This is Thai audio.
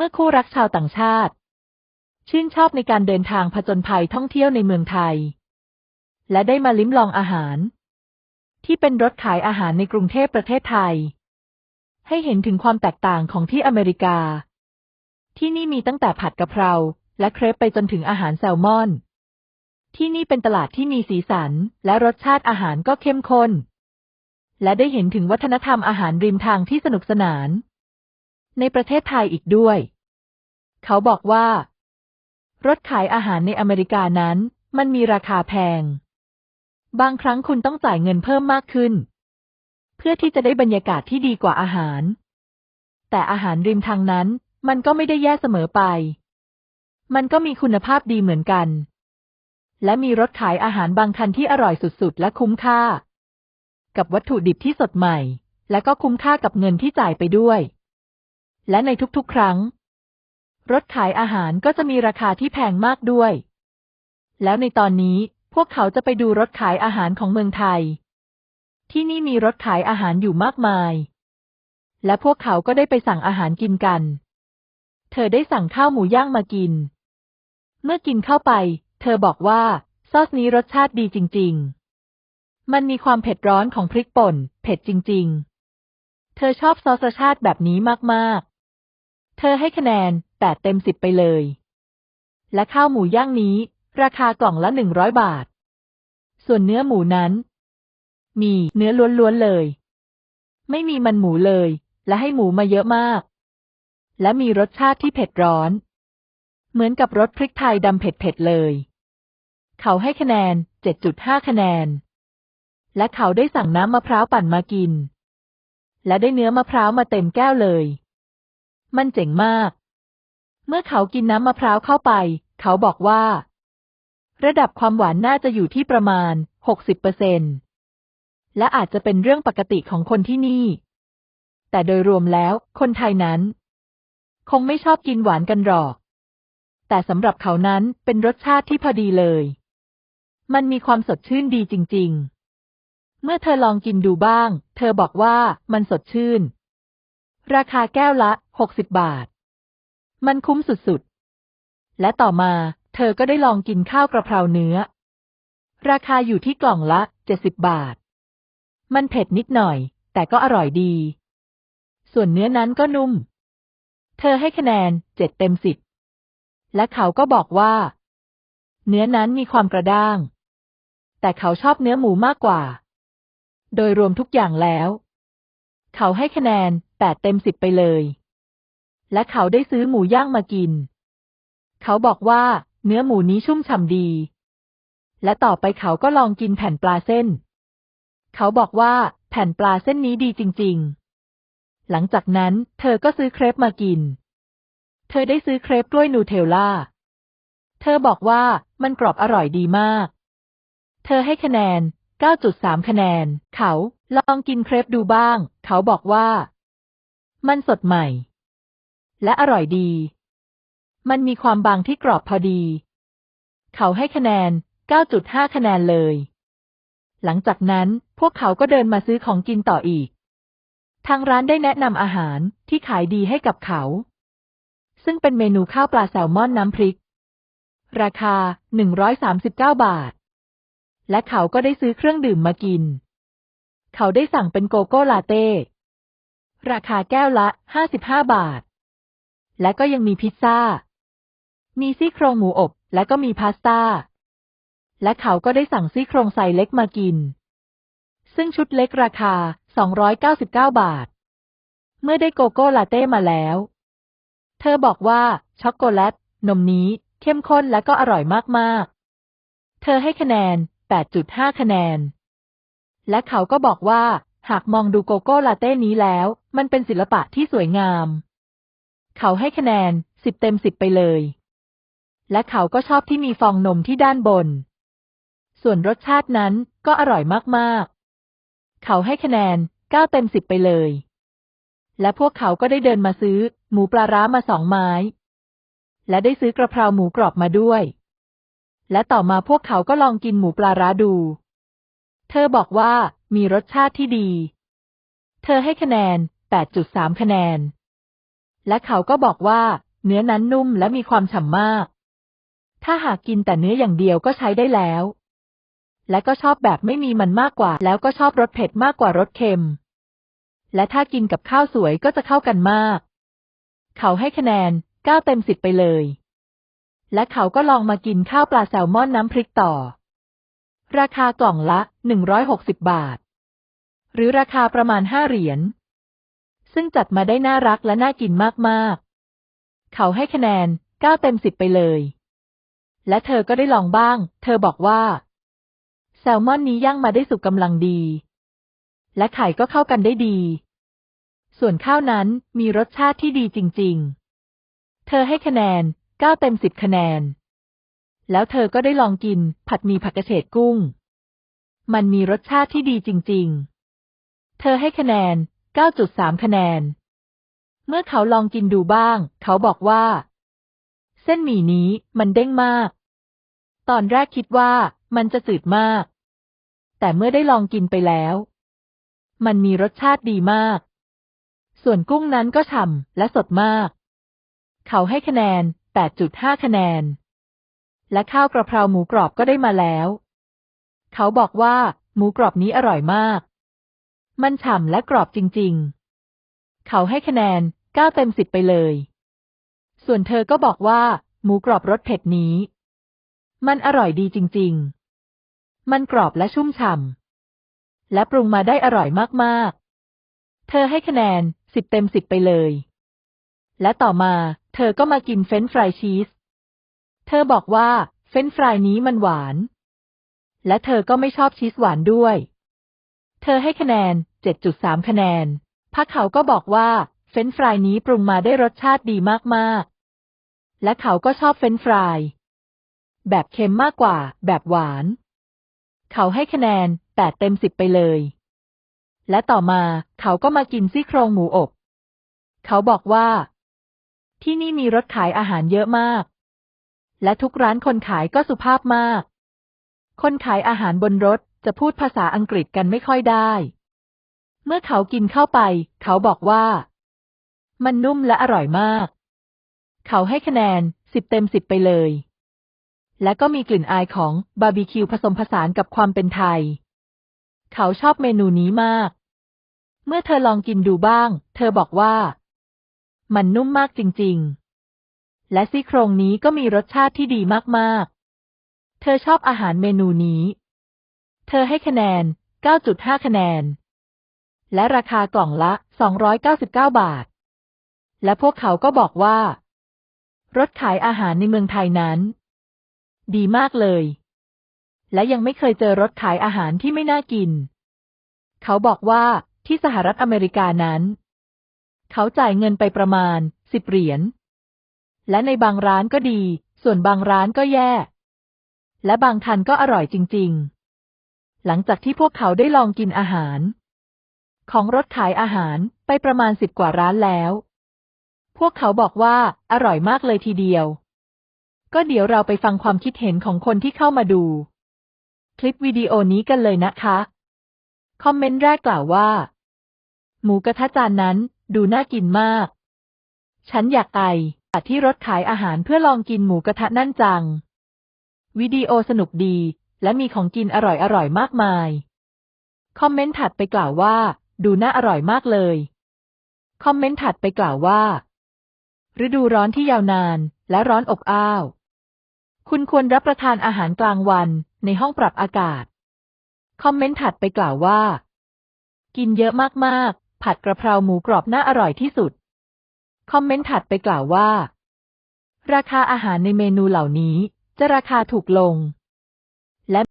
เมื่อคู่รักชาวต่างชาติ ชื่นชอบในการเดินทางผจญภัยท่องเที่ยวในเมืองไทย และได้มาลิ้มลองอาหาร ที่เป็นรถขายอาหารในกรุงเทพประเทศไทย ให้เห็นถึงความแตกต่างของที่อเมริกา ที่นี่มีตั้งแต่ผัดกะเพรา และเครปไปจนถึงอาหารแซลมอน ที่นี่เป็นตลาดที่มีสีสัน และรสชาติอาหารก็เข้มข้นและได้เห็นถึงวัฒนธรรมอาหารริมทางที่สนุกสนาน ในประเทศไทยอีกด้วย เขาบอกว่า รถขายอาหารในอเมริกานั้น มันมีราคาแพง บางครั้งคุณต้องจ่ายเงินเพิ่มมากขึ้น เพื่อที่จะได้บรรยากาศที่ดีกว่าอาหาร แต่อาหารริมทางนั้น มันก็ไม่ได้แย่เสมอไป มันก็มีคุณภาพดีเหมือนกัน และมีรถขายอาหารบางคันที่อร่อยสุดๆ และคุ้มค่า กับวัตถุดิบที่สดใหม่ และก็คุ้มค่ากับเงินที่จ่ายไปด้วย และในทุกๆ ครั้ง รถขายอาหารก็จะมีราคาที่แพงมากด้วย แล้วในตอนนี้พวกเขาจะไปดูรถขายอาหารของเมืองไทย ที่นี่มีรถขายอาหารอยู่มากมาย และพวกเขาก็ได้ไปสั่งอาหารกินกัน เธอได้สั่งข้าวหมูย่างมากิน เมื่อกินเข้าไป เธอบอกว่าซอสนี้รสชาติดีจริง ๆ มันมีความเผ็ดร้อนของพริกป่น เผ็ดจริง ๆ เธอชอบซอสชาติแบบนี้มากๆ เธอให้คะแนนแปดเต็มสิบไปเลย และข้าวหมูย่างนี้ ราคากล่องละหนึ่งร้อยบาท ส่วนเนื้อหมูนั้น มีเนื้อล้วนๆเลย ไม่มีมันหมูเลย และให้หมูมาเยอะมาก และมีรสชาติที่เผ็ดร้อน เหมือนกับรสพริกไทยดำเผ็ดๆเลย เขาให้คะแนน 7.5 คะแนน และเขาได้สั่งน้ำมะพร้าวปั่นมากิน และได้เนื้อมะพร้าวมาเต็มแก้วเลย มันเจ๋งมาก เมื่อเขากินน้ำมะพร้าวเข้าไป เขาบอกว่า ระดับความหวานน่าจะอยู่ที่ประมาณ 60%และอาจจะเป็นเรื่องปกติของคนที่นี่ แต่โดยรวมแล้วคนไทยนั้น คงไม่ชอบกินหวานกันหรอก แต่สำหรับเขานั้นเป็นรสชาติที่พอดีเลย มันมีความสดชื่นดีจริง ๆ เมื่อเธอลองกินดูบ้าง เธอบอกว่ามันสดชื่น ราคาแก้วละ 60 บาท มันคุ้มสุดๆ และต่อมาเธอก็ได้ลองกินข้าวกระเพราเนื้อ ราคาอยู่ที่กล่องละ 70 บาท มันเผ็ดนิดหน่อย แต่ก็อร่อยดี ส่วนเนื้อนั้นก็นุ่ม เธอให้คะแนนเจ็ดเต็มสิบ และเขาก็บอกว่า เนื้อนั้นมีความกระด้าง แต่เขาชอบเนื้อหมูมากกว่า โดยรวมทุกอย่างแล้ว เขาให้คะแนน แปดเต็มสิบไปเลย และเขาได้ซื้อหมูย่างมากิน เขาบอกว่าเนื้อหมูนี้ชุ่มฉ่ำดี และต่อไปเขาก็ลองกินแผ่นปลาเส้น เขาบอกว่าแผ่นปลาเส้นนี้ดีจริง ๆ หลังจากนั้นเธอก็ซื้อเครปมากิน เธอได้ซื้อเครปกล้วยนูเทลล่า เธอบอกว่ามันกรอบอร่อยดีมาก เธอให้คะแนน 9.3 คะแนน เขาลองกินเครปดูบ้าง เขาบอกว่า มันสดใหม่ และอร่อยดี มันมีความบางที่กรอบพอดี เขาให้คะแนน 9.5 คะแนนเลย หลังจากนั้นพวกเขาก็เดินมาซื้อของกินต่ออีก ทางร้านได้แนะนำอาหารที่ขายดีให้กับเขา ซึ่งเป็นเมนูข้าวปลาแซลมอนน้ำพริก ราคา 139 บาท และเขาก็ได้ซื้อเครื่องดื่มมากิน เขาได้สั่งเป็นโกโก้ลาเต้ ราคาแก้วละ 55 บาท และก็ยังมีพิซซ่า มีซี่โครงหมูอบ และก็มีพาสต้า และเขาก็ได้สั่งซี่โครงไซเล็กมากิน ซึ่งชุดเล็กราคา 299 บาท เมื่อได้โกโก้ลาเต้มาแล้ว เธอบอกว่าช็อกโกแลต นมนี้เข้มข้นและก็อร่อยมาก ๆ เธอให้คะแนน 8.5 คะแนน และเขาก็บอกว่าหากมองดูโกโก้ลาเต้นี้แล้ว มันเป็นศิลปะที่สวยงาม เขาให้คะแนน10เต็ม10ไปเลย และเขาก็ชอบที่มีฟองนมที่ด้านบน ส่วนรสชาตินั้นก็อร่อยมากๆ เขาให้คะแนน9เต็ม10ไปเลย และพวกเขาก็ได้เดินมาซื้อ หมูปลาร้ามาสองไม้ และได้ซื้อกระเพราหมูกรอบมาด้วย และต่อมาพวกเขาก็ลองกินหมูปลาร้าดู เธอบอกว่ามีรสชาติที่ดี เธอให้คะแนน 8.3 คะแนน และเขาก็บอกว่า เนื้อนั้นนุ่มและมีความฉ่ำมาก ถ้าหากกินแต่เนื้ออย่างเดียวก็ใช้ได้แล้ว และก็ชอบแบบไม่มีมันมากกว่า แล้วก็ชอบรสเผ็ดมากกว่ารสเค็ม และถ้ากินกับข้าวสวยก็จะเข้ากันมาก เขาให้คะแนนเก้าเต็มสิบไปเลย และเขาก็ลองมากินข้าวปลาแซลมอนน้ำพริกต่อ ราคากล่องละหนึ่งร้อยหกสิบาท หรือราคาประมาณห้าเหรียญ ซึ่งจัดมาได้น่ารักและน่ากินมากๆ เขาให้คะแนนเก้าเต็มสิบไปเลย และเธอก็ได้ลองบ้าง เธอบอกว่า แซลมอนนี้ย่างมาได้สุกกำลังดี และไข่ก็เข้ากันได้ดี ส่วนข้าวนั้นมีรสชาติที่ดีจริง ๆ เธอให้คะแนนเก้าเต็มสิบคะแนน แล้วเธอก็ได้ลองกิน ผัดมีผักกระเฉดกุ้ง มันมีรสชาติที่ดีจริง ๆ เธอให้คะแนน เก้าจุดสามคะแนน เมื่อเขาลองกินดูบ้าง เขาบอกว่า เส้นหมี่นี้มันเด้งมาก ตอนแรกคิดว่ามันจะจืดมาก แต่เมื่อได้ลองกินไปแล้ว มันมีรสชาติดีมาก ส่วนกุ้งนั้นก็ฉ่ำและสดมาก เขาให้คะแนน 8.5 คะแนน และข้าวกระเพราหมูกรอบก็ได้มาแล้ว เขาบอกว่า หมูกรอบนี้อร่อยมาก มันฉ่ำและกรอบจริง ๆ เขาให้คะแนน9เต็ม10ไปเลย ส่วนเธอก็บอกว่า หมูกรอบรสเผ็ดนี้ มันอร่อยดีจริง ๆ มันกรอบและชุ่มฉ่ำและปรุงมาได้อร่อยมากๆ เธอให้คะแนน10เต็ม10ไปเลย และต่อมา เธอก็มากินเฟรนช์ฟรายชีส เธอบอกว่าเฟรนช์ฟรายนี้มันหวาน และเธอก็ไม่ชอบชีสหวานด้วย เธอให้คะแนน 7.3 คะแนนพักเขาก็บอกว่า เฟรนช์ฟรายนี้ปรุงมาได้รสชาติดีมากๆ และเขาก็ชอบเฟรนช์ฟราย แบบเค็มมากกว่า แบบหวาน เขาให้คะแนน 8 เต็ม 10 ไปเลย และต่อมาเขาก็มากินซี่โครงหมูอบ เขาบอกว่า ที่นี่มีรถขายอาหารเยอะมาก และทุกร้านคนขายก็สุภาพมาก คนขายอาหารบนรถ จะพูดภาษาอังกฤษกันไม่ค่อยได้ เมื่อเขากินเข้าไป เขาบอกว่า มันนุ่มและอร่อยมาก เขาให้คะแนน10เต็ม10ไปเลย และก็มีกลิ่นอายของบาร์บีคิวผสมผสานกับความเป็นไทย เขาชอบเมนูนี้มาก เมื่อเธอลองกินดูบ้าง เธอบอกว่า มันนุ่มมากจริง ๆ และซี่โครงนี้ก็มีรสชาติที่ดีมากๆ เธอชอบอาหารเมนูนี้ เธอให้คะแนน 9.5 คะแนน และราคากล่องละ 299 บาท และพวกเขาก็บอกว่า รถขายอาหารในเมืองไทยนั้น ดีมากเลย และยังไม่เคยเจอรถขายอาหารที่ไม่น่ากิน เขาบอกว่าที่สหรัฐอเมริกานั้น เขาจ่ายเงินไปประมาณสิบเหรียญ และในบางร้านก็ดี ส่วนบางร้านก็แย่ และบางทันก็อร่อยจริง ๆ หลังจากที่พวกเขาได้ลองกินอาหาร ของรถขายอาหารไปประมาณสิบกว่าร้านแล้ว พวกเขาบอกว่าอร่อยมากเลยทีเดียว ก็เดี๋ยวเราไปฟังความคิดเห็นของคนที่เข้ามาดู คลิปวิดีโอนี้กันเลยนะคะ คอมเมนต์แรกกล่าวว่า หมูกระทะจานนั้นดูน่ากินมาก ฉันอยากไอตัดที่รถขายอาหารเพื่อลองกินหมูกระทะนั่นจัง วิดีโอสนุกดี และมีของกินอร่อยๆมากมาย คอมเมนต์ถัดไปกล่าวว่า ดูน่าอร่อยมากเลย คอมเมนต์ถัดไปกล่าวว่า ฤดูร้อนที่ยาวนาน และร้อนอบอ้าว คุณควรรับประทานอาหารกลางวันในห้องปรับอากาศ คอมเมนต์ถัดไปกล่าวว่า กินเยอะมากๆ ผัดกระเพราหมูกรอบน่าอร่อยที่สุด คอมเมนต์ถัดไปกล่าวว่า ราคาอาหารในเมนูเหล่านี้จะราคาถูกลง